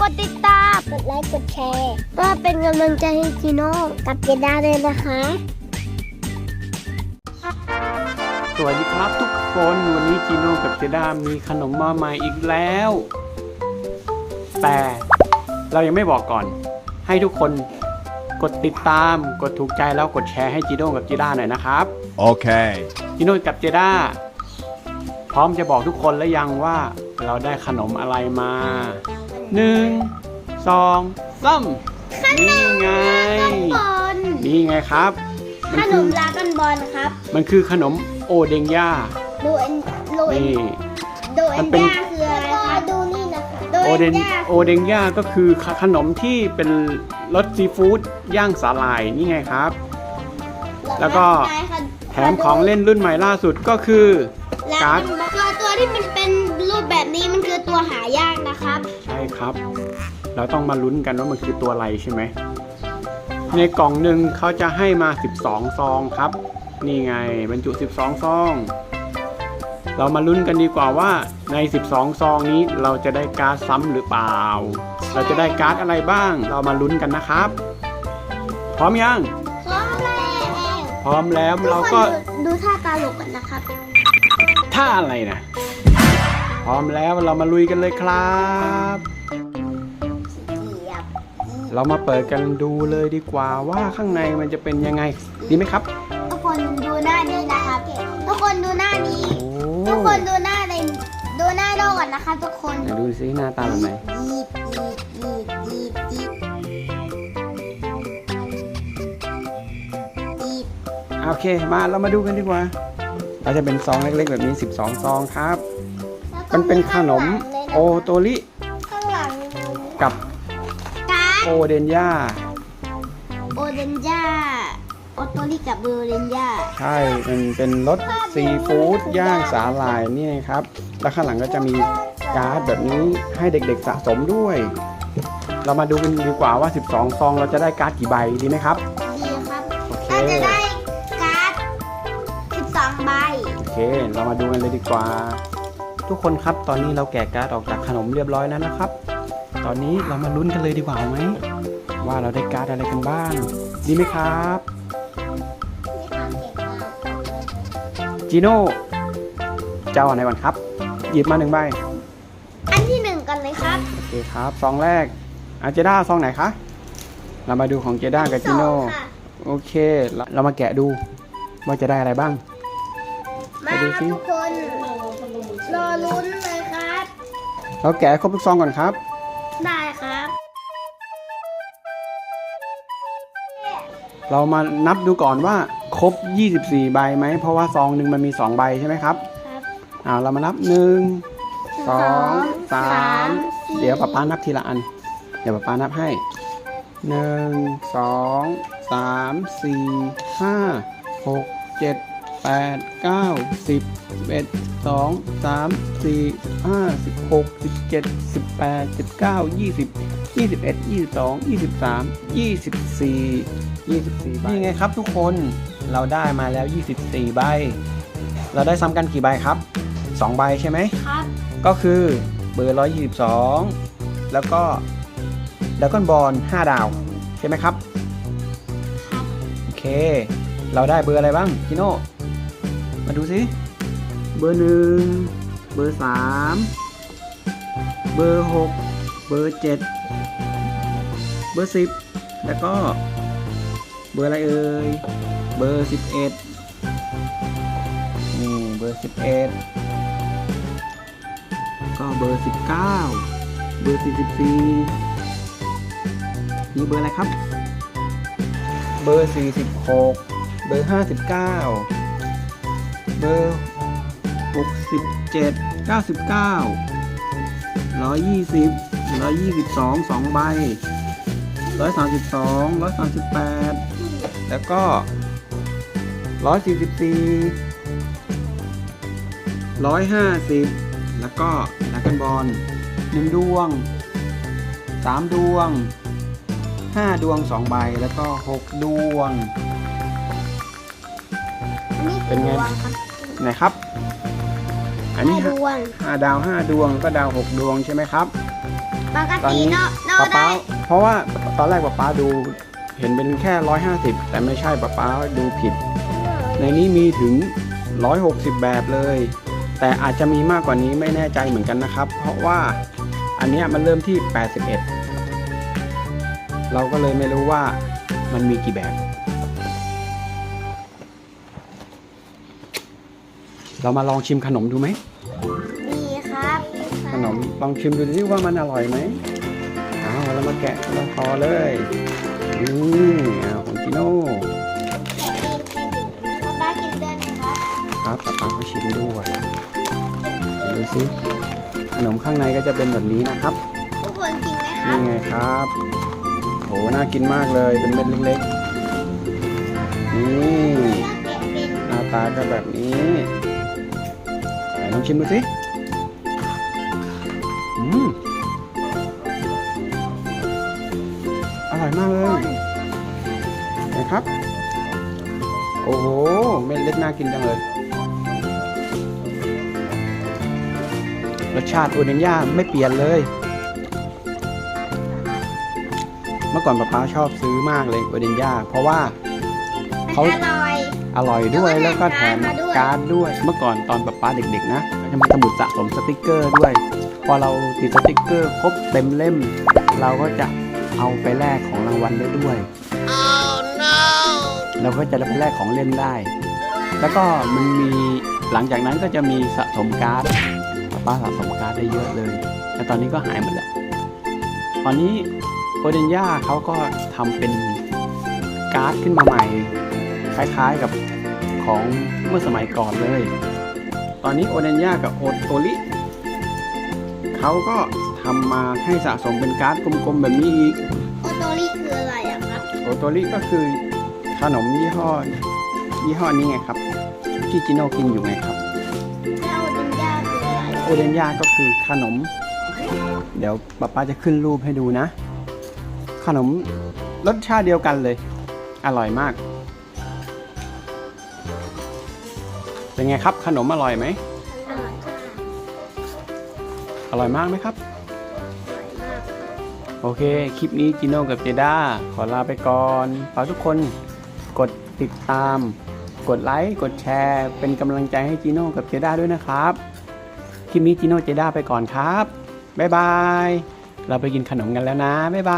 กดติดตาม กดไลค์กดแชร์เพื่อเป็นกำลังใจให้จีโน่กับเจด้าเลยนะคะ สวัสดีครับทุกคนวันนี้จีโน่กับเจด้ามีขนมมาใหม่อีกแล้ว แต่เรายังไม่บอกก่อน ให้ทุกคนกดติดตามกดถูกใจแล้วกดแชร์ให้จีโน่กับเจด้าหน่อยนะครับ Okay. จีโน่กับเจด้าพร้อมจะบอกทุกคนแล้วยังว่า เราได้ขนมอะไรมาหนึ่งสองสามนี่ไงบอลนี่ไงครับขมันนคือมลากันบอลครับ มันคือขนมโอเดงย่าดูเอ็นดูเอ็นนี่ดูเอ็มันนเป็นย่าคืออะไรครับดูนี่นะคะดูโอเดเอ็นนย่าโอเดงย่าก็คือขนมที่เป็นรสซีฟู้ดย่างสาหร่ายนี่ไงครับ แล้วก็แถมของเล่นรุ่นใหม่ล่าสุดก็คือลาการ์ดกันบอลตัวตัวที่มันเป็นรูปแบบ นี้มันคือตัวหายากนะครับ ใช่ครับ เราต้องมาลุ้นกันว่ามันคือตัวอะไรใช่ไหม ในกล่องหนึ่งเขาจะให้มา 12 ซองครับ นี่ไงบรรจุ 12 ซอง เรามาลุ้นกันดีกว่าว่าใน 12 ซองนี้เราจะได้การ์ดซ้ำหรือเปล่า เราจะได้การ์ดอะไรบ้าง เรามาลุ้นกันนะครับ พร้อมยัง พร้อมแล้วพร้อมแล้วเราก็ทุคนดูดูท่าตาหลกกันนะครับท่าอะไรนะพ ร้อมแล้วเรามาลุยกันเลยครับเหยียบเรามาเปิดกันดูเลยดีกว่าว่าข้างในมันจะเป็นยังไง ดีไหมครับ ทุกคนดูหน้านี้นะครับทุกคนดูหน้านี้โอ้ทุกคนดูหน้าในดูหน้าโลกก่อนนะคะทุกคนไหนดูซิหน้าตาแบบไหนยีบยีบยีบยีบยีบยีบโอเคมาเรามาดูกันดีกว่าเราจะเป็นซองเล็กๆแบบนี้ 12 ซองครับ มันเป็นขนมโอโตริข้างหลังกับการ์ดโอเดนย่าโอเดนย่าโอโตริกับเบอร์เรนย่าใช่มันเป็นรสซีฟู้ดย่างสาหร่ายนี่ไงครับ แล้วข้างหลังก็จะมีการ์ดแบบนี้ให้เด็กๆสะสมด้วย เรามาดูกันดีกว่าว่า 12 ซองเราจะได้การ์ดกี่ใบดีไหมครับ ดีครับโอเคเราจะได้การ์ด12ใบ โอเค เรามาดูกันเลยดีกว่า ทุกคนครับ ตอนนี้เราแกะการ์ดออกจากขนมเรียบร้อยแล้วนะครับ ตอนนี้เรามาลุ้นกันเลยดีกว่าไหม ว่าเราได้การ์ดอะไรกันบ้าง ดีไหมครับ จีโน่เจ้าอันไหนก่อนครับ หยิบมาหนึ่งใบ อันที่หนึ่งกันเลยครับโอเคครับซองแรกอาเจด้าซองไหนคะ เรามาดูของเจด้ากับจีโน่สองค่ะโอเคเราเรามาแกะดูว่าจะได้อะไรบ้างมาไป ดูครับสิทุกคน รอลุ้นเลยครับ เราแกะให้ครบทุกซองก่อนครับ ได้ครับ เรามานับดูก่อนว่าครบ 24 ใบไหม เพราะว่าซองหนึ่งมันมี 2 ใบใช่ไหมครับ ครับอ่าเรามานับ1 2สองสาม3สี่เดี๋ยวป๊าป๊านับทีละอัน เดี๋ยวป๊าป๊านับให้1 2 3 4 5 6 7 8 9 10 11 2 3 4 5 16 17 18 19 20 21 22 23 24 24ใบนี่ไงครับทุกคนเราได้มาแล้ว 24 ใบ เราได้ซ้ำกันกี่ใบครับ 2 ใบใช่ไหมครับ ก็คือเบอร์ 122 แล้วก็ดากอนบอล5ดาว ใช่ไหมครับ ครับ โอเค เราได้เบอร์อะไรบ้างจิโน่ มาดูสิเบอร์หนึ่งเบอร์สามเบอร์หกเบอร์เจ็ดเบอร์สิบแล้วก็เบอร์อะไรเอ่ยเบอร์สิบเอ็ดนี่เบอร์สิบเอ็ดก็เบอร์สิบเก้าเบอร์สี่สิบสี่นี่เบอร์อะไรครับ เบอร์46เบอร์59เก้า เบอร์ 67 99 120 122 2 ใบ 132 138 แล้วก็ 144 150 แล้วก็ดักกันบอล1ดวง 3 ดวง 5 ดวง 2 ใบ แล้วก็ 6 ดวง เป็นไงดวครับไหนครับ อันนี้ห้าดวงห้าดาว5ดวงก็ดาว6ดวงใช่ไหมครับปกตอนตินี้เนาะเนาะป๊าป๊าได้เพราะว่าตอนแรกป๊าป๊าดูเห็นเป็นแค่ร้อยห้าสิบแต่ไม่ใช่ป๊าป๊าดูผิด ในนี้มีถึงร้อยหกสิบแบบเลย แต่อาจจะมีมากกว่านี้ไม่แน่ใจเหมือนกันนะครับ เพราะว่าอันเนี้ยมันเริ่มที่ 81 เราก็เลยไม่รู้ว่ามันมีกี่แบบ เรามาลองชิมขนมดูไหม ดีครับขนมลองชิมดูสิว่ามันอร่อยไหมเอาเรามาแกะเราพอเลยนี่เอาของจิโน่แกะดีใครถึงป้ากินได้ไหมครับครับป๊าป๊าก็ชิมด้วยดูสิขนมข้างในก็จะเป็นแบบนี้นะครับทุกคนจริงไหมครันี่บไงครับโหน่ากินมากเลยเป็นเม็ดเล็กๆนี่ถ้าแกะเป็นหน้าตาก็แบบนี้ไหนล องชิมดูสิอืมอร่อยมากเลยนะครับ โอ้โห เม็ดเล็กน่ากินจังเลย รสชาติโอเดนย่าไม่เปลี่ยนเลย เมื่อก่อนป๊าป๊าชอบซื้อมากเลยโอเดนย่าเพราะว่าเขา อร่อยอร่อยด้วยแล้แล้ววก็ก็แถแถมมการ์ดมาด้วยการ์ดด้วย เมื่อก่อนตอนป๊าป๊าเด็กๆนะก็จะมีสมุดสะสมสติกเกอร์ด้วย พอเราติดสติกเกอร์ครบเต็มเล่ม เราก็จะเอาไปแลกของรางวัลได้ด้วยเราก็จะได้ไปแลกของเล่นได้ แล้วก็มันมีหลังจากนั้นก็จะมีสะสมการ์ดป๊าป๊าสะสมการ์ดได้เยอะเลยแต่ตอนนี้ก็หายหมดแล้วตอนนี้โอเดนย่าเขาก็ทำเป็นการ์ดขึ้นมาใหม่ คล้ายๆกับของเมื่อสมัยก่อนเลย ตอนนี้โอเดนย่ากับโอโตริเขาก็ทำมาให้สะสมเป็นการ์ดกลมๆแบบนี้อีก โอโตริคืออะไรอะครับ โอโตริก็คือขนมยี่ห้อยี่ห้อนี้ไงครับ ที่จิโน่กินอยู่ไงครับ แล้วโอเดนย่าคืออะไรโอเดนย่าก็คือขนม เดี๋ยวป๊าป๊าจะขึ้นรูปให้ดูนะ ขนมรสชาติเดียวกันเลย อร่อยมาก เป็นไงครับ ขนมอร่อยไหมอร่อยค่ะอร่อยมากไหมครับ อร่อยมากโอเค คลิปนี้จิโน่กับเจด้าขอลาไปก่อนฝากทุกคนกดติดตาม กดไลค์ กดแชร์ เป็นกำลังใจให้จิโน่กับเจด้าด้วยนะครับ คลิปนี้จิโน่เจด้าไปก่อนครับ บ๊ายบาย เราไปกินขนมกันแล้วนะ บ๊ายบาย